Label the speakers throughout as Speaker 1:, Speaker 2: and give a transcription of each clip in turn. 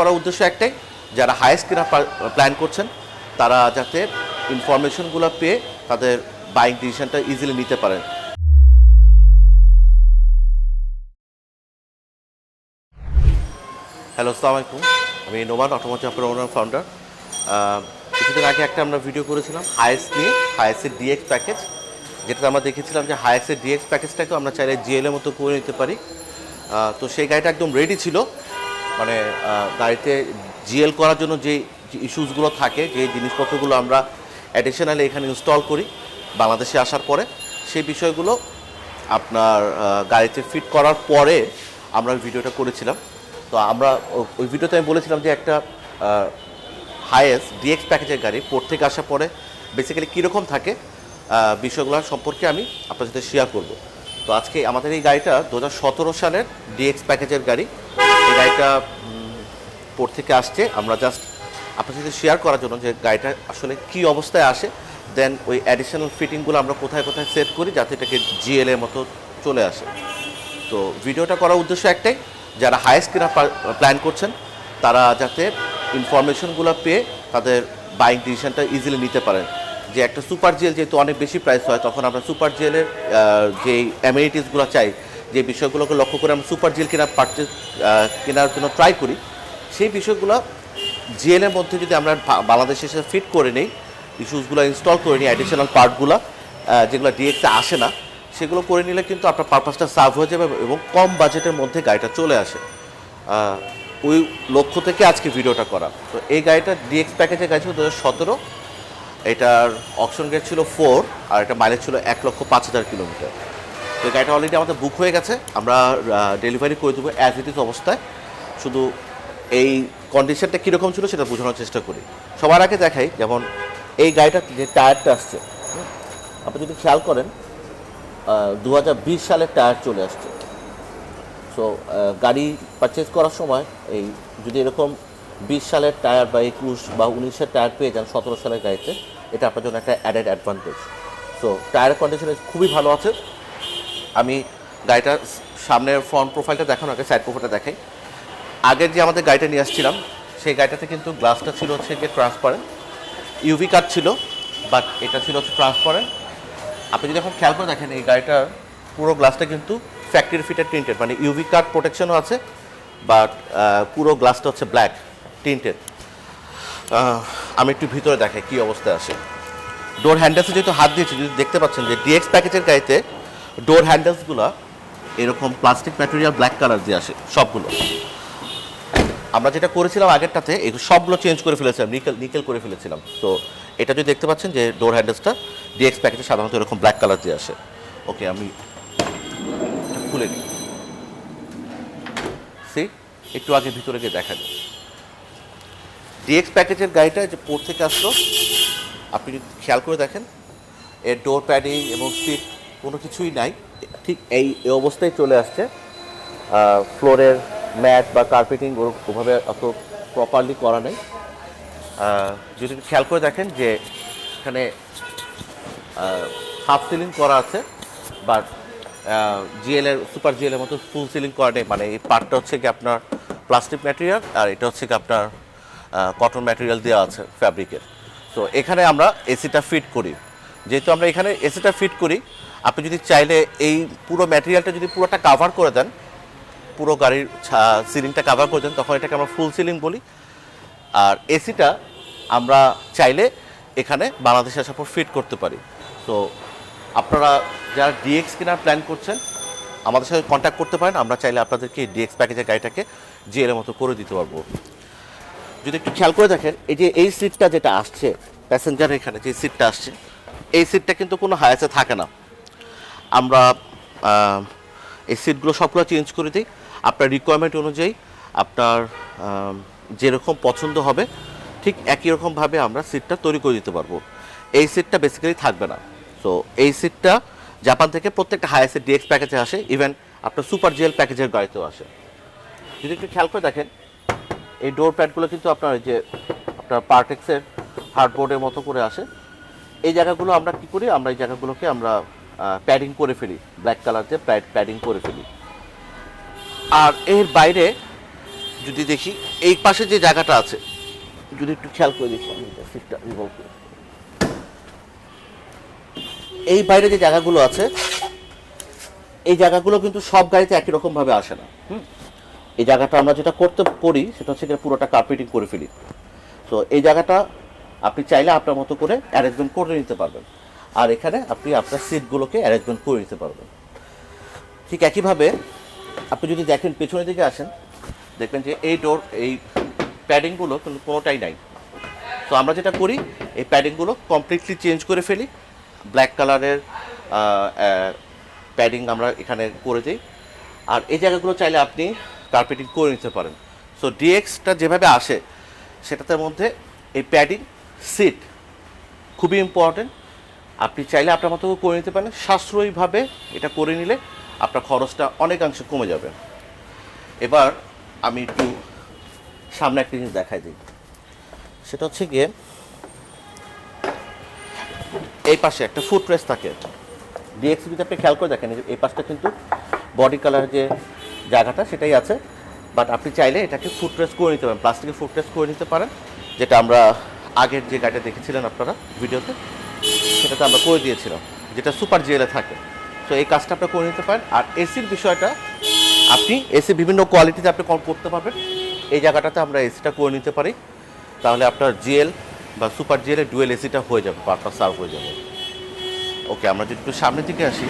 Speaker 1: করার উদ্দেশ্য একটাই, যারা হায়েস্ট কেনার প্ল্যান করছেন, তারা যাতে ইনফরমেশনগুলো পেয়ে তাদের বাইং ডিসিশনটা ইজিলি নিতে পারেন। হ্যালো আসসালামু আলাইকুম। আমি নোমান অটোমোটিভ অপারেটর ফাউন্ডার কিছুদিন আগে একটা আমরা ভিডিও করেছিলাম হায়েস্ট নিয়ে হায়েস্টের ডিএক্স প্যাকেজ যেটাতে আমরা দেখেছিলাম যে হায়েস্টের ডিএক্স প্যাকেজটাকেও আমরা চাইলে জিএল এর মতো করে নিতে পারি। তো সেই গাড়িটা একদম রেডি ছিল। মানে গাড়িতে জিএল করার জন্য যে ইস্যুসগুলো থাকে, যে জিনিসপত্রগুলো আমরা অ্যাডিশনালি এখানে ইনস্টল করি, বাংলাদেশে আসার পরে, সেই বিষয়গুলো আপনার গাড়িতে ফিট করার পরে আমরা ভিডিওটা করেছিলাম। তো আমরা ওই ভিডিওতে আমি বলেছিলাম যে একটা হায়েস্ট ডিএক্স প্যাকেজের গাড়ি পোর্ট থেকে আসার পরে বেসিক্যালি কীরকম থাকে বিষয়গুলো সম্পর্কে আমি আপনার সাথে শেয়ার করব। তো আজকে আমাদের এই গাড়িটা দু হাজার সতেরো সালের ডিএক্স প্যাকেজের গাড়ি গাড়িটা পোর্ট থেকে আসছে। আমরা জাস্ট আপনার সাথে শেয়ার করার জন্য যে গাড়িটা আসলে কি অবস্থায় আসে দেন ওই অ্যাডিশনাল ফিটিংগুলো আমরা কোথায় কোথায় সেট করি যাতে এটাকে জিএল এর মতো চলে আসে। তো ভিডিওটা করার উদ্দেশ্য একটাই, যারা হায়েস্ট কেনার প্ল্যান করছেন, তারা যাতে ইনফরমেশনগুলো পেয়ে তাদের বাইং ডিসিশনটা ইজিলি নিতে পারেন। যে একটা সুপার জিএল যেহেতু অনেক বেশি প্রাইস হয়, তখন আমরা সুপার জিএলের যেই অ্যামিনিটিসগুলো চাই যে বিষয়গুলোকে লক্ষ্য করে আমরা সুপার জেল কেনার পারচেজ কেনার জন্য ট্রাই করি, সেই বিষয়গুলো জিএলের মধ্যে যদি আমরা বাংলাদেশে এসে ফিট করে নিই ইস্যুসগুলো ইনস্টল করে নিই অ্যাডিশনাল পার্টগুলো যেগুলো ডিএক্সে আসে না, সেগুলো করে নিলে কিন্তু আপনার পারপাসটা সার্ভ হয়ে যাবে এবং কম বাজেটের মধ্যে গাড়িটা চলে আসে। ওই লক্ষ্য থেকে আজকে ভিডিওটা করা। তো এই গাড়িটা ডিএক্স প্যাকেজের গাড়ি ছিল দু সতেরো। এটার অপশন গেট ছিল ফোর আর এটা মাইলেজ ছিল এক লক্ষ পাঁচ হাজার কিলোমিটার। তো গাড়িটা অলরেডি আমাদের বুক হয়ে গেছে। আমরা ডেলিভারি করে দেবো অ্যাজ ইট ইজ অবস্থায়। শুধু এই কন্ডিশনটা কীরকম ছিল সেটা বোঝানোর চেষ্টা করি। সবার আগে দেখাই, যেমন এই গাড়িটার যে টায়ারটা আসছে আপনি যদি খেয়াল করেন দু হাজার বিশ সালের টায়ার চলে আসছে। সো গাড়ি পারচেজ করার সময় এই যদি এরকম বিশ সালের টায়ার বা একুশ বা উনিশের টায়ার পেয়ে যান সতেরো সালের গাড়িতে, এটা আপনার জন্য একটা অ্যাডেড অ্যাডভান্টেজ সো টায়ারের কন্ডিশন খুবই ভালো আছে। আমি গাড়িটার সামনের ফ্রন্ট প্রোফাইলটা দেখানো, আগে সাইড প্রোফাইলটা দেখাই। আগের যে আমাদের গাড়িটা নিয়ে আসছিলাম, সেই গাড়িটাতে কিন্তু গ্লাসটা ছিল হচ্ছে গিয়ে ট্রান্সপারেন্ট ইউভি কাট ছিল বাট এটা ছিল হচ্ছে ট্রান্সপারেন্ট আপনি যদি এখন খেয়াল করে দেখেন, এই গাড়িটার পুরো গ্লাসটা কিন্তু ফ্যাক্টরি ফিটেড টিন্টেড মানে ইউভি কার্ড প্রোটেকশনও আছে বাট পুরো গ্লাসটা হচ্ছে ব্ল্যাক টিন্টেড আমি একটু ভিতরে দেখাই কী অবস্থায় আসে ডোর হ্যান্ডেলসে যেহেতু হাত দিয়েছি, যদি দেখতে পাচ্ছেন যে ডিএক্স প্যাকেজের গাড়িতে ডোর হ্যান্ডেলসগুলো এরকম প্লাস্টিক ম্যাটেরিয়াল ব্ল্যাক কালার দিয়ে আসে, সবগুলো। আমরা যেটা করেছিলাম আগেরটাতে এই সবগুলো চেঞ্জ করে ফেলেছিলাম নিকেল নিকেল করে ফেলেছিলাম। তো এটা যদি দেখতে পাচ্ছেন যে ডোর হ্যান্ডেলসটা ডিএক্স প্যাকেজে সাধারণত এরকম ব্ল্যাক কালার দিয়ে আসে। ওকে আমি খুলে নিই। সি একটু আগে ভিতরে গিয়ে দেখা যায়। ডিএক্স প্যাকেজের গাড়িটা যে পোর্ট থেকে আসলো, আপনি যদি খেয়াল করে দেখেন, এর ডোর প্যাডিং এবং সিট কোনো কিছুই নাই। ঠিক এই অবস্থায় চলে আসছে। ফ্লোরের ম্যাট বা কার্পেটিং ওভাবে অত প্রপারলি করা নেই। যদি খেয়াল করে দেখেন যে এখানে হাফ সিলিং করা আছে বাট জিএলের সুপার জিএলের মতো ফুল সিলিং করা নেই। মানে এই পার্টটা হচ্ছে কি আপনার প্লাস্টিক ম্যাটেরিয়াল আর এটা হচ্ছে কি আপনার কটন ম্যাটেরিয়াল দেওয়া আছে ফ্যাব্রিকের তো এখানে আমরা এসিটা ফিট করি। যেহেতু আমরা এখানে এসিটা ফিট করি আপনি যদি চাইলে এই পুরো ম্যাটেরিয়ালটা যদি পুরোটা কাভার করে দেন, পুরো গাড়ির সিলিংটা কাভার করে দেন, তখন এটাকে আমরা ফুল সিলিং বলি। আর এসিটা আমরা চাইলে এখানে বাংলাদেশে আসার ফিট করতে পারি। তো আপনারা যারা ডিএক্স কেনার প্ল্যান করছেন, আমাদের সাথে কন্ট্যাক্ট করতে পারেন। আমরা চাইলে আপনাদেরকে ডিএক্স প্যাকেজের গাড়িটাকে জিএলের মতো করে দিতে পারব। যদি একটু খেয়াল করে দেখেন, এই যে এই সিটটা যেটা আসছে প্যাসেঞ্জার এখানে যে সিটটা আসছে, এই সিটটা কিন্তু কোনো হায়াসে থাকে না। আমরা এই সিটগুলো সবগুলো চেঞ্জ করে দিই। আপনার রিকোয়ারমেন্ট অনুযায়ী আপনার যেরকম পছন্দ হবে, ঠিক একই রকমভাবে আমরা সিটটা তৈরি করে দিতে পারব। এই সিটটা বেসিক্যালি থাকবে না। সো এই সিটটা জাপান থেকে প্রত্যেকটা হায়াসের ডিএক্স প্যাকেজে আসে ইভেন আপনার সুপার জেল প্যাকেজের গাড়িতেও আসে। যদি একটু খেয়াল করে দেখেন, এই ডোর প্যাডগুলো কিন্তু আপনার যে আপনার পার্টেক্সের হার্ডবোর্ডের মতো করে আসে। এই জায়গাগুলো আমরা কি করি? আমরা এই জায়গাগুলোকে আমরা প্যাডিং করে ফেলি। ব্ল্যাক কালার দিয়ে প্যাডিং করে ফেলি। আর এর বাইরে যদি দেখি, এই পাশে যে জায়গাটা আছে, যদি একটু খেয়াল করে দেখি আমি। এই বাইরে যে জায়গাগুলো আছে, এই জায়গাগুলো কিন্তু সব গাড়িতে একই রকম ভাবে আসে না। হুম? এই জায়গাটা আমরা যেটা করতে করি, সেটা হচ্ছে পুরোটা কার্পেটিং করে ফেলি। তো এই জায়গাটা আপনি চাইলে আপনার মতো করে অ্যারেঞ্জমেন্ট করে নিতে পারবেন। আর এখানে আপনি আপনার সিটগুলোকে অ্যারেঞ্জমেন্ট করে নিতে পারবেন। ঠিক একইভাবে আপনি যদি দেখেন পেছনের দিকে আসেন, দেখবেন যে এই ডোর এই প্যাডিংগুলো কিন্তু কোনোটাই নাই। তো আমরা যেটা করি, এই প্যাডিংগুলো কমপ্লিটলি চেঞ্জ করে ফেলি। ব্ল্যাক কালারের প্যাডিং আমরা এখানে করে দিই। আর এই জায়গাগুলো চাইলে আপনি কার্পেটিং করে নিতে পারেন। সো ডিএক্সটা যেভাবে আসে, সেটাতে মধ্যে এই প্যাডিং সিট খুবই ইম্পর্টেন্ট আপনি চাইলে আপনার মতো করে নিতে পারেন। সাশ্রয়ীভাবে এটা করে নিলে আপনার খরচটা অনেকাংশে কমে যাবে। এবার আমি একটু সামনে একটা জিনিস দেখাই দিই। সেটা হচ্ছে গিয়ে এই পাশে একটা ফুট প্রেস থাকে। ডিএক্সবিতে আপনি খেয়াল করে দেখেন, এই পাশটা কিন্তু বডি কালার যে জায়গাটা সেটাই আছে। বাট আপনি চাইলে এটাকে ফুট প্রেস করে নিতে পারেন প্লাস্টিকের ফুট প্রেস করে নিতে পারেন। যেটা আমরা আগের যে গাড়িটা দেখেছিলেন আপনারা ভিডিওতে সেটাতে আমরা করে দিয়েছিলাম, যেটা সুপার জিএলে থাকে। তো এই কাজটা আপনি করে নিতে পারেন। আর এসির বিষয়টা, আপনি এসি বিভিন্ন কোয়ালিটিতে আপনি কম করতে পারবেন। এই জায়গাটাতে আমরা এসিটা করে নিতে পারি। তাহলে আপনার জিএল বা সুপার জিএলের ডুয়েল এসিটা হয়ে যাবে পারপাস সার্ভ হয়ে যাবে। ওকে আমরা যদি একটু সামনের দিকে আসি।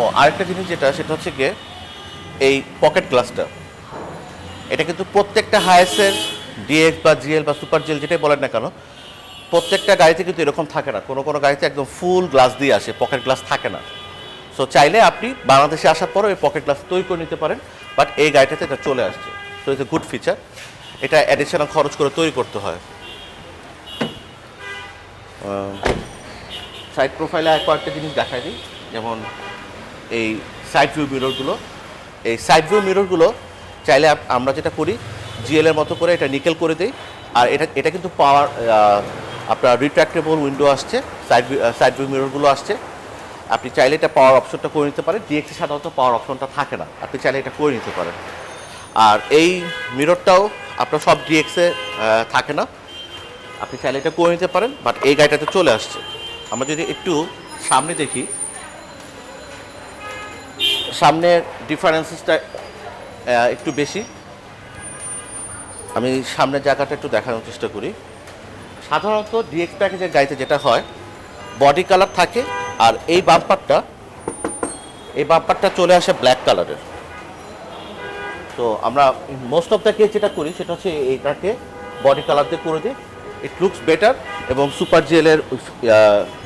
Speaker 1: ও, আরেকটা জিনিস যেটা, সেটা হচ্ছে গিয়ে এই পকেট গ্লাসটা এটা কিন্তু প্রত্যেকটা হায়েসের ডিএক্স বা জিএল বা সুপার জিএল যেটাই বলেন না কেন প্রত্যেকটা গাড়িতে কিন্তু এরকম থাকে না। কোনো কোনো গাড়িতে একদম ফুল গ্লাস দিয়ে আসে পকেট গ্লাস থাকে না। সো চাইলে আপনি বাংলাদেশে আসার পরও এই পকেট গ্লাস তৈরি করে নিতে পারেন বাট এই গাড়িটাতে এটা চলে আসছে। So it's a good feature এটা অ্যাডিশনাল খরচ করে তৈরি করতে হয়। সাইড প্রোফাইলে এক কয়েকটা জিনিস দেখাই দিই। যেমন এই সাইড ভিউ মিররগুলো এই সাইড ভিউ মিররগুলো চাইলে আমরা যেটা করি জিএলের মতো করে এটা নিকেল করে দিই। আর এটা এটা কিন্তু পাওয়ার আপনার রিট্রাক্টেবল উইন্ডো আসছে সাইড সাইড ভিউ মিররগুলো আসছে। আপনি চাইলে এটা পাওয়ার অপশনটা করে নিতে পারেন। ডিএক্সে সাধারণত পাওয়ার অপশনটা থাকে না। আপনি চাইলে এটা করে নিতে পারেন। আর এই মিররটাও আপনার সব ডিএক্সে থাকে না। আপনি চাইলে এটা করে নিতে পারেন বাট এই গাড়িটাতে চলে আসছে। আমরা যদি একটু সামনে দেখি, সামনের ডিফারেন্সেসটা একটু বেশি। আমি সামনের জায়গাটা একটু দেখানোর চেষ্টা করি। সাধারণত ডিএক্স প্যাকেজের গাড়িতে যেটা হয় বডি কালার থাকে আর এই বাম্পারটা এই বাম্পারটা চলে আসে ব্ল্যাক কালারের তো আমরা মোস্ট অফ দ্য কেস যেটা করি, সেটা হচ্ছে এইটাকে বডি কালার দিয়ে করে দিই। ইট লুকস বেটার এবং সুপার জেলের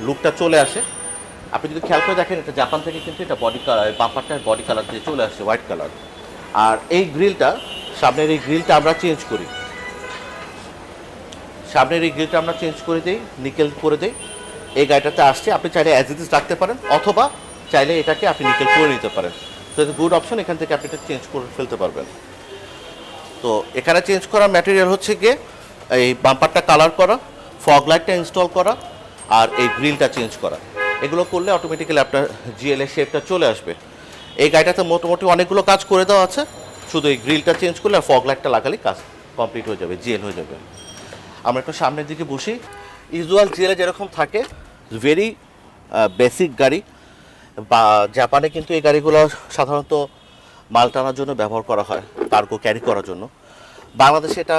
Speaker 1: লুকটা চলে আসে। আপনি যদি খেয়াল করে দেখেন, এটা জাপান থেকে কিন্তু এটা বডি কালার বাম্পারটা বডি কালার দিয়ে চলে আসে হোয়াইট কালার আর এই গ্রিলটা সামনের এই গ্রিলটা আমরা চেঞ্জ করি। সামনের এই গ্রিলটা আমরা চেঞ্জ করে দিই নিকেল করে দিই। এই গাড়িটাতে আসছে, আপনি চাইলে অ্যাজ ইট ইজ রাখতে পারেন, অথবা চাইলে এটাকে আপনি নিকেল করে নিতে পারেন। তো এটা গুড অপশন এখান থেকে আপনি এটা চেঞ্জ করে ফেলতে পারবেন। তো, এখানে চেঞ্জ করার ম্যাটেরিয়াল হচ্ছে গিয়ে এই বাম্পারটা কালার করা ফগ লাইটটা ইনস্টল করা, আর এই গ্রিলটা চেঞ্জ করা। এগুলো করলে অটোমেটিক্যালি আপনার জিএল এর শেপটা চলে আসবে। এই গাড়িটাতে মোটামুটি অনেকগুলো কাজ করে দেওয়া আছে। শুধু এই গ্রিলটা চেঞ্জ করলে আর ফগ লাইটটা লাগালেই কাজ কমপ্লিট হয়ে যাবে জিএল হয়ে যাবে। আমরা একটু সামনের দিকে বসি। ইউজুয়াল জিএলে যেরকম থাকে ভেরি বেসিক গাড়ি। বা জাপানে কিন্তু এই গাড়িগুলো সাধারণত মাল টানার জন্য ব্যবহার করা হয় কার্গো ক্যারি করার জন্য। বাংলাদেশে এটা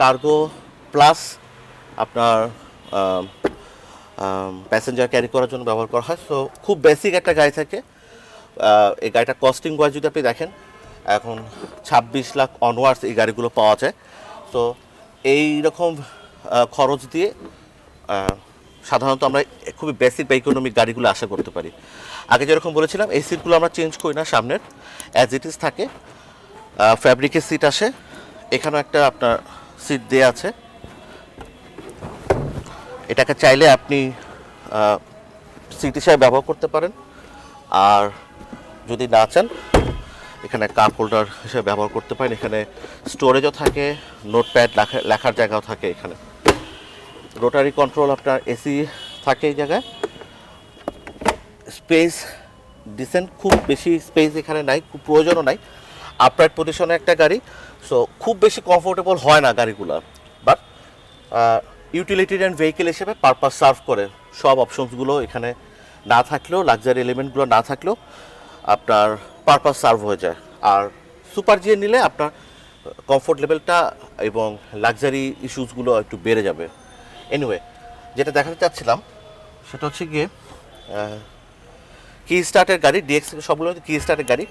Speaker 1: কার্গো প্লাস আপনার প্যাসেঞ্জার ক্যারি করার জন্য ব্যবহার করা হয়। সো খুব বেসিক একটা গাড়ি থাকে। এই গাড়িটা কস্টিং ওয়াইজ যদি আপনি দেখেন, এখন ছাব্বিশ লাখ অনওয়ার্ডস এই গাড়িগুলো পাওয়া যায়। তো এই রকম খরচ দিয়ে সাধারণত আমরা খুবই বেসিক বা ইকোনমিক গাড়িগুলো আশা করতে পারি। আগে যেরকম বলেছিলাম, এই সিটগুলো আমরা চেঞ্জ করি না সামনের। অ্যাজ ইট ইজ থাকে ফ্যাব্রিকের সিট আসে। এখানেও একটা আপনার সিট দেওয়া আছে। এটাকে চাইলে আপনি সিট হিসাবে ব্যবহার করতে পারেন। আর যদি না চান, এখানে কাপ হোল্ডার হিসেবে ব্যবহার করতে পারেন। এখানে স্টোরেজও থাকে নোটপ্যাড লেখা লেখার জায়গাও থাকে এখানে। রোটারি কন্ট্রোল আপনার এসি থাকে এই জায়গায়। স্পেস ডিসেন্ট খুব বেশি স্পেস এখানে নাই, খুব প্রয়োজনও নাই। আপরাইট পজিশনে একটা গাড়ি সো খুব বেশি কমফোর্টেবল হয় না গাড়িগুলো। বাট ইউটিলিটেরিয়ান ভেহিকেল হিসেবে পারপাস সার্ভ করে। সব অপশনসগুলো এখানে না থাকলেও লাক্সারি এলিমেন্টগুলো না থাকলেও আপনার পারপাস সার্ভ হয়ে যায়। আর সুপার জিএ নিলে আপনার কমফোর্ট লেভেলটা এবং লাক্সারি ইস্যুসগুলো একটু বেড়ে যাবে। এনিওয়ে যেটা দেখাতে চাচ্ছিলাম, সেটা হচ্ছে গিয়ে কি স্টার্টের গাড়ি ডিএক্স সবগুলো কি স্টার্টের গাড়ি।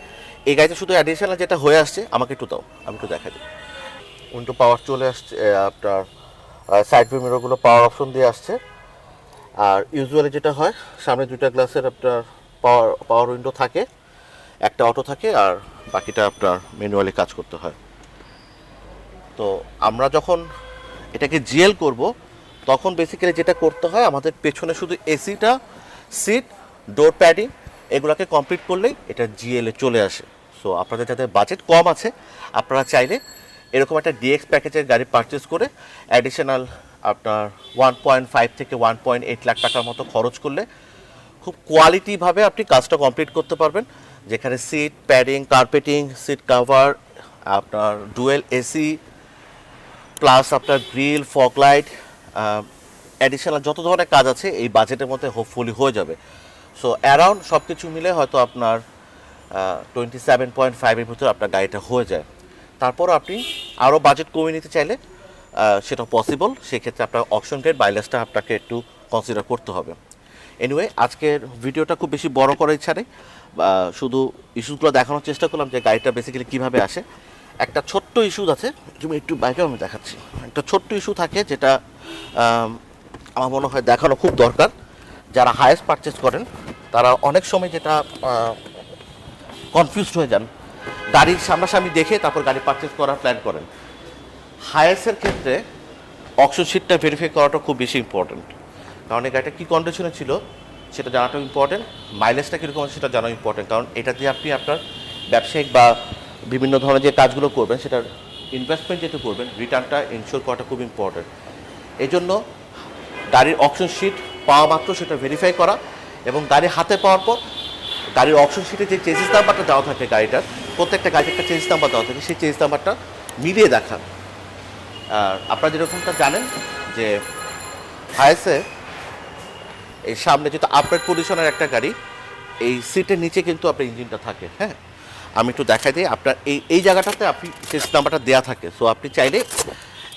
Speaker 1: এই গাড়িতে শুধু অ্যাডিশনাল যেটা হয়ে আসছে, আমাকে একটু দাও, আমি একটু দেখা দিই। উইন্ডো পাওয়ার চলে আসছে আপনার সাইড ভিউ মিররগুলো পাওয়ার অপশন দিয়ে আসছে। আর ইউজুয়ালি যেটা হয়, সামনে দুইটা গ্লাসের আপনার পাওয়ার পাওয়ার উইন্ডো থাকে, একটা অটো থাকে, আর বাকিটা আপনার ম্যানুয়ালি কাজ করতে হয়। তো আমরা যখন এটাকে জিএল করব তখন বেসিক্যালি যেটা করতে হয়, আমাদের পেছনে শুধু এসিটা সিট ডোর প্যাডিং এগুলোকে কমপ্লিট করলেই এটা জিএল চলে আসে। সো আপনাদের যাদের বাজেট কম আছে, আপনারা চাইলে এরকম একটা ডিএক্স প্যাকেজের গাড়ি পারচেস করে অ্যাডিশনাল আপনার ওয়ান পয়েন্ট ফাইভ থেকে ওয়ান পয়েন্ট এইট লাখ টাকার মতো খরচ করলে খুব কোয়ালিটিভাবে আপনি কাজটা কমপ্লিট করতে পারবেন। যেখানে seat padding carpeting seat cover আপনার ডুয়েল এসি প্লাস আপনার গ্রিল ফগ লাইট অ্যাডিশনাল যত ধরনের কাজ আছে, এই বাজেটের মধ্যে হোপফুলি হয়ে যাবে। সো অ্যারাউন্ড সব কিছু মিলে হয়তো আপনার টোয়েন্টি সেভেন পয়েন্ট ফাইভের ভিতরে আপনার গাড়িটা হয়ে যায়। তারপর আপনি আরও বাজেট কমিয়ে নিতে চাইলে সেটা পসিবল সেক্ষেত্রে আপনার অপশন গ্রেড বাইলেসটা আপনাকে একটু কনসিডার করতে হবে। এনিওয়ে আজকের ভিডিওটা খুব বেশি বড় করার ইচ্ছা নেই। শুধু ইস্যুগুলো দেখানোর চেষ্টা করলাম যে গাড়িটা বেসিক্যালি কীভাবে আসে। একটা ছোট্ট ইস্যু আছে, তুমি একটু বাইকে আমি দেখাচ্ছি। একটা ছোট্ট ইস্যু থাকে যেটা আমার মনে হয় দেখানো খুব দরকার। যারা হায়েস্ট পারচেস করেন, তারা অনেক সময় যেটা কনফিউজড হয়ে যান। গাড়ির সামনাসামনি দেখে তারপর গাড়ি পারচেস করার প্ল্যান করেন। হায়েস্টের ক্ষেত্রে অক্সিজেন শিটটা ভেরিফাই করাটা খুব বেশি ইম্পর্ট্যান্ট কারণ এই গাড়িটা কী কন্ডিশনে ছিল, সেটা জানাটাও ইম্পর্টেন্ট মাইলেজটা কীরকম আছে, সেটা জানা ইম্পর্টেন্ট কারণ এটা দিয়ে আপনি আপনার ব্যবসায়িক বা বিভিন্ন ধরনের যে কাজগুলো করবেন, সেটার ইনভেস্টমেন্ট যেটা করবেন রিটার্নটা ইনশিওর করাটা খুব ইম্পর্টেন্ট এই জন্য গাড়ির অপশন শিট পাওয়া মাত্র সেটা ভেরিফাই করা এবং গাড়ি হাতে পাওয়ার পর গাড়ির অপশন শিটে যে চেঞ্জেস নাম্বারটা দেওয়া থাকে গাড়িটার, প্রত্যেকটা গাড়ির একটা চেঞ্জ নাম্বার দেওয়া থাকে, সেই চেঞ্জ নাম্বারটা মিলিয়ে দেখান। আর আপনারা যেরকমটা জানেন যে হায়েসে এই সামনে যেহেতু আপডেট পজিশনের একটা গাড়ি, এই সিটের নিচে কিন্তু আপনার ইঞ্জিনটা থাকে হ্যাঁ? আমি একটু দেখাই দিই, আপনার এই এই জায়গাটাতে আপনি চেঞ্জ নাম্বারটা দেওয়া থাকে। সো আপনি চাইলে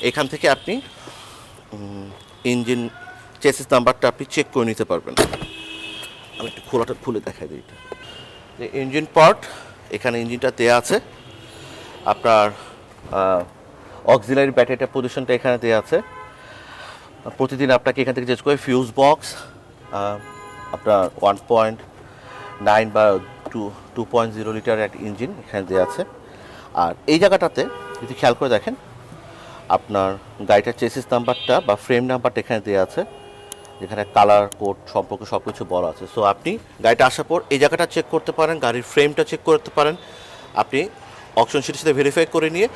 Speaker 1: এখান থেকে আপনি ইঞ্জিন চেসিস নাম্বারটা আপনি চেক করে নিতে পারবেন। আমি একটু খোলাটা খুলে দেখাই দিই এটা। যে ইঞ্জিন পার্ট এখানে ইঞ্জিনটা দেওয়া আছে। আপনার অক্সিলারি ব্যাটারিটা পজিশনটা এখানে দেওয়া আছে। প্রতিদিন আপনাকে এখান থেকে চেঞ্জ করে ফিউজ বক্স আপনার ওয়ান পয়েন্ট নাইন বা two two point zero litre একটা ইঞ্জিন এখানে দেওয়া আছে। আর এই জায়গাটাতে যদি খেয়াল করে দেখেন আপনার গাড়িটার চেসিস নাম্বারটা বা ফ্রেম নাম্বারটা এখানে দেওয়া আছে, যেখানে কালার কোড সম্পর্কে সব কিছু বলা আছে। সো আপনি গাড়িটা আসার পর এই জায়গাটা চেক করতে পারেন, গাড়ির ফ্রেমটা চেক করতে পারেন। আপনি অপশন শিটের সাথে ভেরিফাই করে নিয়ে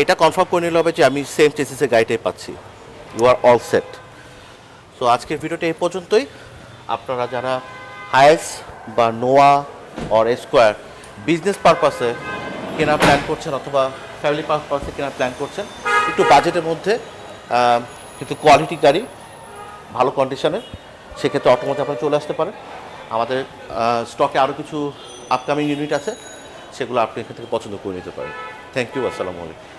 Speaker 1: এটা কনফার্ম করে নিলে হবে যে আমি সেম চেসিসে গাড়িটাই পাচ্ছি। You are all set so আজকের ভিডিওটা এই পর্যন্তই। আপনারা যারা হায়েস বা নোয়া অর স্কোয়ার বিজনেস পারপাসে কেনার প্ল্যান করছেন অথবা ফ্যামিলি পারপাসে কেনার প্ল্যান করছেন একটু বাজেটের মধ্যে কিন্তু কোয়ালিটি গাড়ি, ভালো কন্ডিশনের সেক্ষেত্রে অটোমোতে আপনি চলে আসতে পারেন। আমাদের স্টকে আরও কিছু আপকামিং ইউনিট আছে, সেগুলো আপনি এখান থেকে পছন্দ করে নিতে পারেন। থ্যাংক ইউ আসসালামু আলাইকুম।